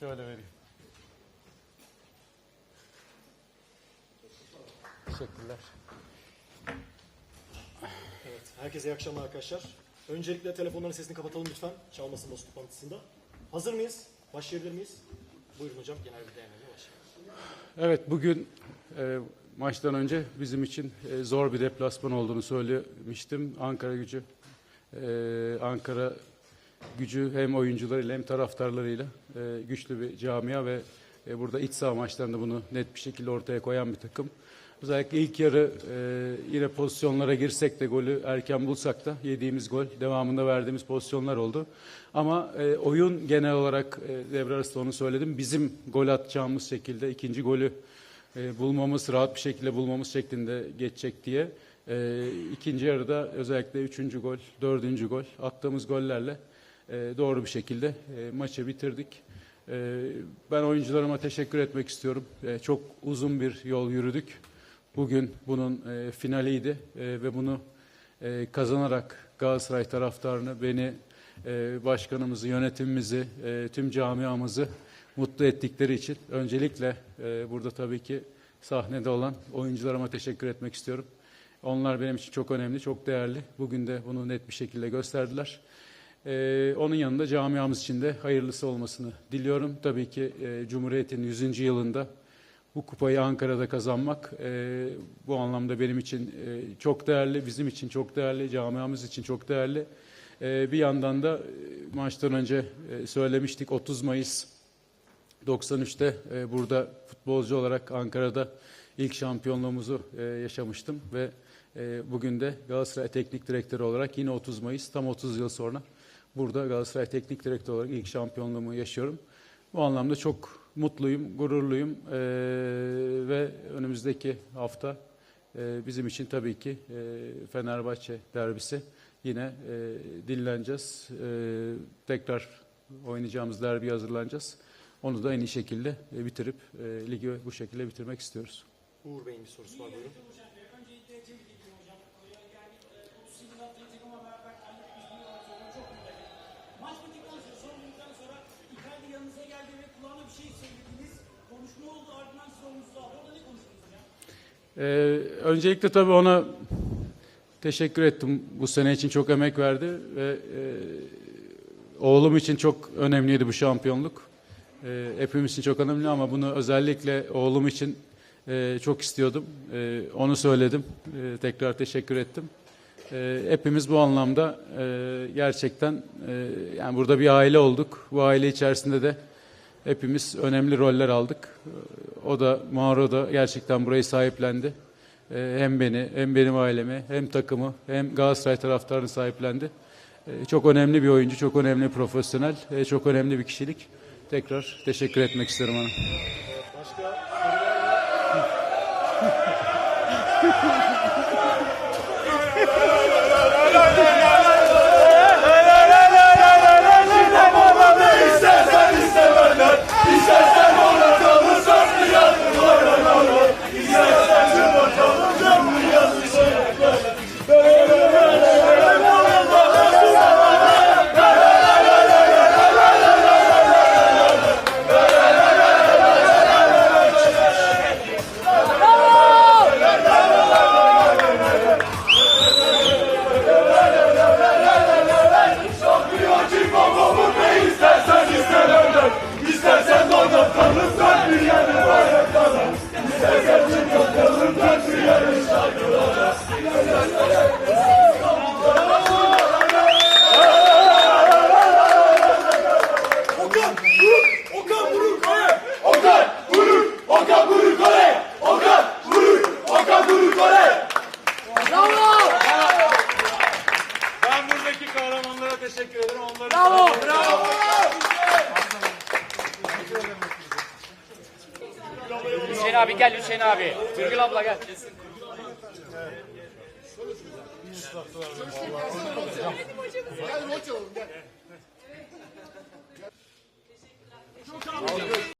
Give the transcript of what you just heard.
Şöyle vereyim. Teşekkürler. Evet, herkese iyi akşamlar arkadaşlar. Öncelikle telefonların sesini kapatalım lütfen. Çalmasın basın toplantısında. Hazır mıyız? Başlayabilir miyiz? Buyurun hocam, genel bir değerlendirme başlayalım. Evet bugün e, maçtan önce bizim için e, zor bir deplasman olduğunu söylemiştim. Ankara gücü, e, Ankara gücü hem oyuncularıyla hem taraftarlarıyla e, güçlü bir camia ve e, burada iç saha maçlarında bunu net bir şekilde ortaya koyan bir takım. Özellikle ilk yarı e, yine pozisyonlara girsek de golü erken bulsak da yediğimiz gol devamında verdiğimiz pozisyonlar oldu. Ama e, oyun genel olarak e, devre arasında onu söyledim. Bizim gol atacağımız şekilde ikinci golü e, bulmamız, rahat bir şekilde bulmamız şeklinde geçecek diye. E, ikinci yarıda özellikle üçüncü gol, dördüncü gol attığımız gollerle e, doğru bir şekilde e, maçı bitirdik. E, ben oyuncularıma teşekkür etmek istiyorum. E, çok uzun bir yol yürüdük. Bugün bunun e, finaliydi e, ve bunu kazanarak Galatasaray taraftarını, beni, başkanımızı, yönetimimizi, tüm camiamızı mutlu ettikleri için öncelikle burada tabii ki sahnede olan oyuncularıma teşekkür etmek istiyorum. Onlar benim için çok önemli, çok değerli. Bugün de bunu net bir şekilde gösterdiler. Ee, onun yanında camiamız için de hayırlısı olmasını diliyorum. Tabii ki e, Cumhuriyet'in 100. yılında bu kupayı Ankara'da kazanmak e, bu anlamda benim için e, çok değerli, bizim için çok değerli, camiamız için çok değerli. E, bir yandan da e, maçtan önce e, söylemiştik 30 Mayıs 93'te e, burada futbolcu olarak Ankara'da ilk şampiyonluğumuzu e, yaşamıştım ve e, bugün de Galatasaray Teknik Direktörü olarak yine 30 Mayıs tam 30 yıl sonra burada Galatasaray Teknik Direktörü olarak ilk şampiyonluğumu yaşıyorum. Bu anlamda çok mutluyum, gururluyum e, ve önümüzdeki hafta e, bizim için tabii ki e, Fenerbahçe derbisi yine e, dinleneceğiz. E, tekrar oynayacağımız derbiye hazırlanacağız. Onu da en iyi şekilde e, bitirip e, ligi bu şekilde bitirmek istiyoruz. Uğur Bey'in bir sorusu var buyurun. Ee, öncelikle tabii ona teşekkür ettim. Bu sene için çok emek verdi ve e, oğlum için çok önemliydi bu şampiyonluk. E, hepimiz için çok önemli ama bunu özellikle oğlum için e, çok istiyordum. E, onu söyledim. E, tekrar teşekkür ettim. E, hepimiz bu anlamda e, gerçekten e, yani burada bir aile olduk. Bu aile içerisinde de hepimiz önemli roller aldık. O da Mauro da gerçekten burayı sahiplendi. Ee, Hem beni, hem benim ailemi, hem takımı, hem Galatasaray taraftarını sahiplendi. Ee, Çok önemli bir oyuncu, çok önemli bir profesyonel, e, çok önemli bir kişilik. Tekrar teşekkür etmek isterim ona. Başka abi gel Hüseyin abi. Türgül abla gel. Gel hocam gel.